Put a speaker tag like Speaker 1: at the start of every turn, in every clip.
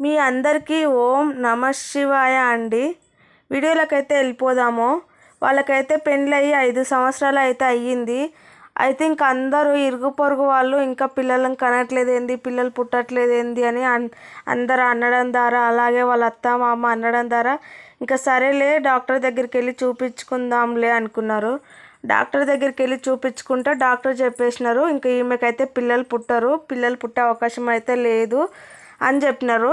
Speaker 1: మీ అందరికీ ఓం నమ శివాయ అండి. వీడియోలకైతే వెళ్ళిపోదాము. వాళ్ళకైతే పెళ్ళయి ఐదు సంవత్సరాలు అయితే అయ్యింది. అయితే ఇంక అందరూ ఇరుగు పొరుగు వాళ్ళు ఇంకా పిల్లలను కనట్లేదు ఏంది పిల్లలు పుట్టట్లేదు ఏంది అని అన్- అందరు అనడం ద్వారా అలాగే వాళ్ళ అత్త మామ అనడం ద్వారా ఇంకా సరేలే డాక్టర్ దగ్గరికి వెళ్ళి చూపించుకుందాంలే అనుకున్నారు. డాక్టర్ దగ్గరికి వెళ్ళి చూపించుకుంటే డాక్టర్ చెప్పేసినారు ఇంకా ఈమెకైతే పిల్లలు పుట్టరు పిల్లలు పుట్టే అవకాశం అయితే లేదు. అని చెప్పినారు.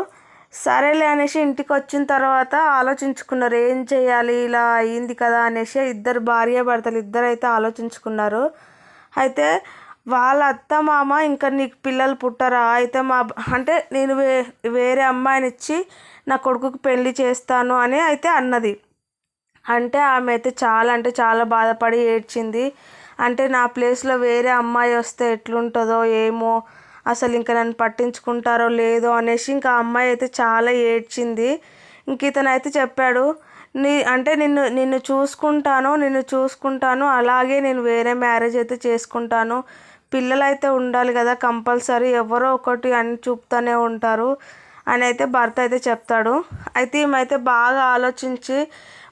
Speaker 1: సరేలే అనేసి ఇంటికి వచ్చిన తర్వాత ఆలోచించుకున్నారు. ఏం చేయాలి? ఇలా అయింది కదా అనేసి ఇద్దరు భార్య భర్తలు ఇద్దరు అయితే ఆలోచించుకున్నారు. అయితే వాళ్ళ అత్త మామ ఇంకా నీకు పిల్లలు పుట్టరా? అయితే మా అంటే నేను వే వేరే అమ్మాయిని ఇచ్చి నా కొడుకుకి పెళ్ళి చేస్తాను అని అయితే అన్నది. అంటే ఆమె అయితే చాలా అంటే చాలా బాధపడి ఏడ్చింది. అంటే నా ప్లేస్లో వేరే అమ్మాయి వస్తే ఎట్లుంటుందో ఏమో అసలు ఇంకా నన్ను పట్టించుకుంటారో లేదో అనేసి ఇంకా ఆ అమ్మాయి అయితే చాలా ఏడ్చింది. ఇంక ఇతను అయితే చెప్పాడు నీ అంటే నిన్ను నిన్ను చూసుకుంటాను నిన్ను చూసుకుంటాను అలాగే నేను వేరే మ్యారేజ్ అయితే చేసుకుంటాను. పిల్లలైతే ఉండాలి కదా కంపల్సరీ ఎవరో ఒకటి అని చూపుతూనే ఉంటారు అని అయితే భర్త అయితే చెప్తాడు. అయితే ఈమె బాగా ఆలోచించి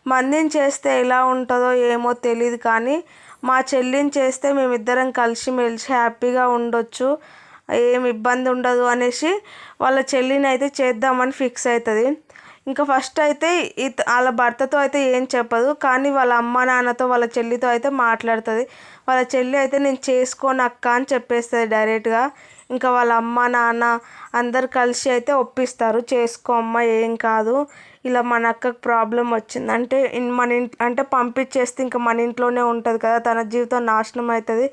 Speaker 1: మందిని చేస్తే ఎలా ఉంటుందో ఏమో తెలియదు కానీ మా చెల్లిని చేస్తే మేమిద్దరం కలిసి మెలిసి హ్యాపీగా ఉండొచ్చు. ఏం ఇబ్బంది ఉండదు అనేసి వాళ్ళ చెల్లిని అయితే చేద్దామని ఫిక్స్ అవుతుంది ఇంకా ఫస్ట్ అయితే ఇత వాళ్ళ భర్తతో అయితే ఏం చెప్పదు కానీ వాళ్ళ అమ్మ నాన్నతో వాళ్ళ చెల్లితో అయితే మాట్లాడుతుంది. వాళ్ళ చెల్లి అయితే నేను చేసుకోను అక్క అని చెప్పేస్తుంది డైరెక్ట్గా ఇంకా వాళ్ళ అమ్మ నాన్న అందరు కలిసి అయితే ఒప్పిస్తారు చేసుకో అమ్మ ఏం కాదు. ఇలా మన అక్కకు ప్రాబ్లం వచ్చింది. అంటే మన ఇంట్ అంటే పంపించేస్తే ఇంకా మన ఇంట్లోనే ఉంటుంది కదా తన జీవితం నాశనం అవుతుంది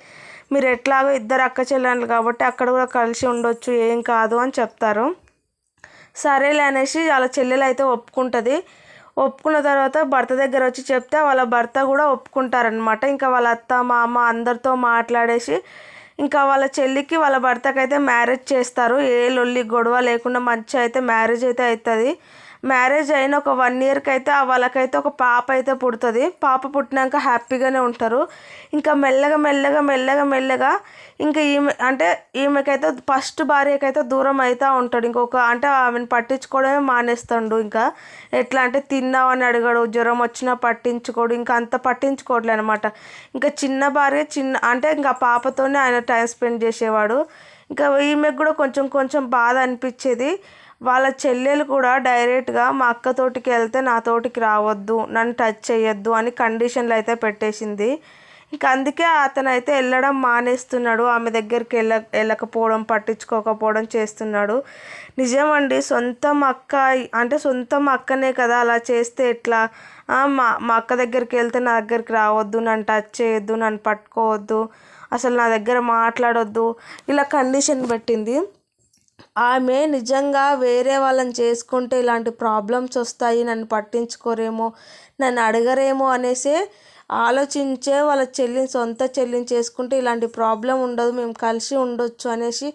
Speaker 1: మీరు ఎట్లాగో ఇద్దరు అక్క చెల్లెళ్ళు కాబట్టి అక్కడ కూడా కలిసి ఉండొచ్చు ఏం కాదు అని చెప్తారు. సరేలే అనేసి వాళ్ళ చెల్లెలు అయితే ఒప్పుకుంటుంది. ఒప్పుకున్న తర్వాత భర్త దగ్గర వచ్చి చెప్తే వాళ్ళ భర్త కూడా ఒప్పుకుంటారనమాట ఇంకా వాళ్ళ అత్త మామ అందరితో మాట్లాడేసి ఇంకా వాళ్ళ చెల్లికి వాళ్ళ భర్తకైతే మ్యారేజ్ చేస్తారు. ఏ లొల్లి గొడవ లేకుండా మంచి అయితే మ్యారేజ్ అయితే అవుతుంది. మ్యారేజ్ అయిన ఒక వన్ ఇయర్కి అయితే వాళ్ళకైతే ఒక పాప అయితే పుడుతుంది. పాప పుట్టినాక హ్యాపీగానే ఉంటారు. ఇంకా మెల్లగా మెల్లగా మెల్లగా మెల్లగా ఇంకా ఈమె అంటే ఈమెకైతే ఫస్ట్ భార్యకైతే దూరం అవుతూ ఉంటాడు. ఇంకొక అంటే ఆమెను పట్టించుకోవడమే మానేస్తాడు ఇంకా. ఎట్లా అంటే తిన్నావని అడగడు జ్వరం వచ్చినా పట్టించుకోడు ఇంకా అంత పట్టించుకోవట్లే అనమాట ఇంకా చిన్న భార్య చిన్న అంటే ఇంకా పాపతోనే ఆయన టైం స్పెండ్ చేసేవాడు. ఇంకా ఈమెకు కూడా కొంచెం కొంచెం బాధ అనిపించేది. వాళ్ళ చెల్లెలు కూడా డైరెక్ట్గా మా అక్క తోటికి వెళ్తే నా తోటికి రావద్దు నన్ను టచ్ చేయొద్దు అని కండిషన్లు అయితే పెట్టేసింది. ఇంక అందుకే అతను అయితే వెళ్ళడం మానేస్తున్నాడు. ఆమె దగ్గరికి వెళ్ళ వెళ్ళకపోవడం పట్టించుకోకపోవడం చేస్తున్నాడు. నిజమండి సొంతం అక్క అంటే సొంతం అక్కనే కదా అలా చేస్తే ఎట్లా? మా మా అక్క దగ్గరికి వెళ్తే నా దగ్గరికి రావద్దు నన్ను టచ్ చేయొద్దు నన్ను పట్టుకోవద్దు అసలు నా దగ్గర మాట్లాడొద్దు ఇలా కండిషన్ పెట్టింది. ఆమె నిజంగా వేరే వాళ్ళని చేసుకుంటే ఇలాంటి ప్రాబ్లమ్స్ వస్తాయి నన్ను పట్టించుకోరేమో నన్ను అడగరేమో అనేసి ఆలోచించే వాళ్ళ చెల్లిని సొంత చెల్లిని చేసుకుంటే ఇలాంటి ప్రాబ్లం ఉండదు మేము కలిసి ఉండొచ్చు అనేసి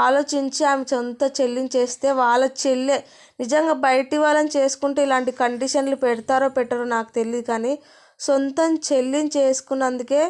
Speaker 1: ఆలోచించి ఆమె సొంత చెల్లిని చేస్తే వాళ్ళ చెల్లె నిజంగా బయటి వాళ్ళని చేసుకుంటే ఇలాంటి కండిషన్లు పెడతారో పెట్టారో నాకు తెలియదు కానీ సొంతం చెల్లిని చేసుకున్నందుకే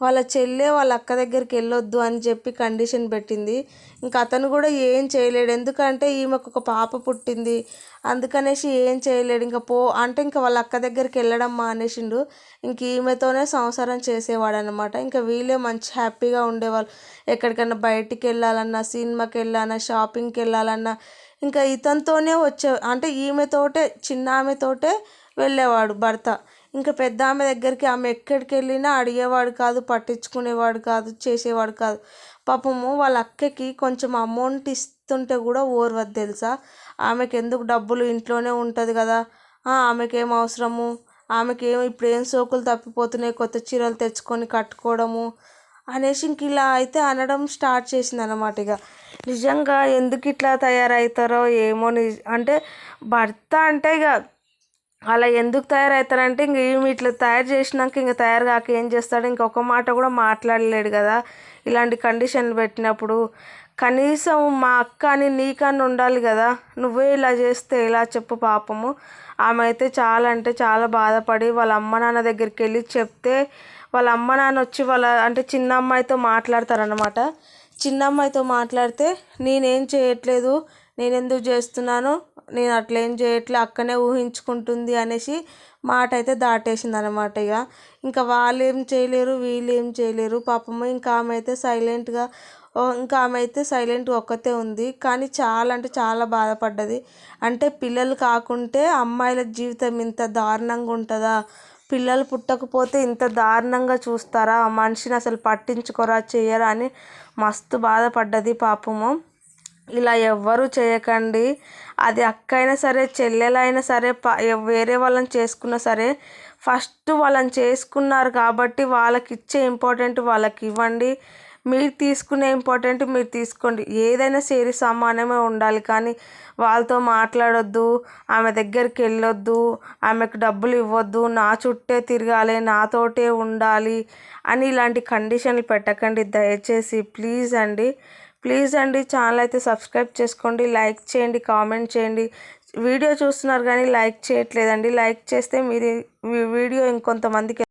Speaker 1: వాళ్ళ చెల్లె వాళ్ళ అక్క దగ్గరికి వెళ్ళొద్దు అని చెప్పి కండిషన్ పెట్టింది. ఇంకా అతను కూడా ఏం చేయలేడు. ఎందుకంటే ఈమెకు ఒక పాప పుట్టింది. అందుకనేసి ఏం చేయలేడు. ఇంకా పో అంటే ఇంకా వాళ్ళ అక్క దగ్గరికి వెళ్ళడం మానేసిండు. ఇంక ఈమెతోనే సంసారం చేసేవాడు అనమాట ఇంకా వీళ్ళే మంచి హ్యాపీగా ఉండేవాళ్ళు. ఎక్కడికైనా బయటికి వెళ్ళాలన్నా సినిమాకి వెళ్ళాలన్నా షాపింగ్కి వెళ్ళాలన్నా ఇంకా ఇతనితోనే వచ్చే అంటే ఈమెతోటే చిన్న ఆమెతోటే వెళ్ళేవాడు భర్త. ఇంకా పెద్ద ఆమె దగ్గరికి ఆమె ఎక్కడికి వెళ్ళినా అడిగేవాడు కాదు పట్టించుకునేవాడు కాదు చేసేవాడు కాదు. పాపము వాళ్ళ అక్కకి కొంచెం అమౌంట్ ఇస్తుంటే కూడా ఓర్వద్దు తెలుసా? ఆమెకి ఎందుకు డబ్బులు ఇంట్లోనే ఉంటుంది కదా? ఆమెకేం అవసరము? ఆమెకేం ఇప్పుడు ఏం సోకులు తప్పిపోతున్నాయి కొత్త చీరలు తెచ్చుకొని కట్టుకోవడము? అనేసి ఇంక ఇలా అయితే అనడం స్టార్ట్ చేసింది అనమాట ఇక. నిజంగా ఎందుకు ఇట్లా తయారవుతారో ఏమో అంటే భర్త అంటే ఇక అలా ఎందుకు తయారవుతారంటే ఇంక ఈమె ఇట్లా తయారు చేసినాక ఇంక తయారు కాక ఏం చేస్తాడు? ఇంకొక మాట కూడా మాట్లాడలేడు కదా. ఇలాంటి కండిషన్లు పెట్టినప్పుడు కనీసం మా అక్క అని నీకని ఉండాలి కదా. నువ్వే ఇలా చేస్తే ఇలా చెప్పు పాపము? ఆమె అయితే చాలా అంటే చాలా బాధపడి వాళ్ళ అమ్మ నాన్న దగ్గరికి వెళ్ళి చెప్తే వాళ్ళ అమ్మ నాన్న వచ్చి వాళ్ళ అంటే చిన్న అమ్మాయితో మాట్లాడతారనమాట చిన్న అమ్మాయితో మాట్లాడితే నేనేం చేయట్లేదు? నేను ఎందుకు చేస్తున్నాను? నేను అట్లా ఏం చేయట్లే అక్కనే ఊహించుకుంటుంది అనేసి మాట అయితే దాటేసింది అనమాట ఇక ఇంకా వాళ్ళు ఏం చేయలేరు వీళ్ళు ఏం చేయలేరు. పాపము ఇంకా ఆమె అయితే సైలెంట్గా ఇంకా ఆమె అయితే సైలెంట్గా ఒక్కతే ఉంది. కానీ చాలా అంటే చాలా బాధపడ్డది. అంటే పిల్లలు కాకుంటే అమ్మాయిల జీవితం ఇంత దారుణంగా ఉంటుందా? పిల్లలు పుట్టకపోతే ఇంత దారుణంగా చూస్తారా? మనిషిని అసలు పట్టించుకోరా చేయరా అని మస్తు బాధపడ్డది పాపము. ఇలా ఎవ్వరూ చేయకండి. అది అక్క అయినా సరే చెల్లెలైనా సరే ప వేరే వాళ్ళని చేసుకున్నా సరే ఫస్ట్ వాళ్ళని చేసుకున్నారు కాబట్టి వాళ్ళకి ఇచ్చే ఇంపార్టెంట్ వాళ్ళకి ఇవ్వండి. మీరు తీసుకునే ఇంపార్టెంట్ మీరు తీసుకోండి. ఏదైనా సేరి సమానమే ఉండాలి కానీ వాళ్ళతో మాట్లాడొద్దు ఆమె దగ్గరికి వెళ్ళొద్దు ఆమెకు డబ్బులు ఇవ్వద్దు నా చుట్టే తిరగాలి నాతోటే ఉండాలి అని ఇలాంటి కండిషన్లు పెట్టకండి. దయచేసి ప్లీజ్ అండి. ప్లీజ్ అండి ఛానల్ అయితే సబ్స్క్రైబ్ చేసుకోండి లైక్ చేయండి కామెంట్ చేయండి. వీడియో చూస్తున్నారు కానీ లైక్ చేయట్లేదండి. లైక్ చేస్తే మీరు వీడియో ఇంకొంతమందికి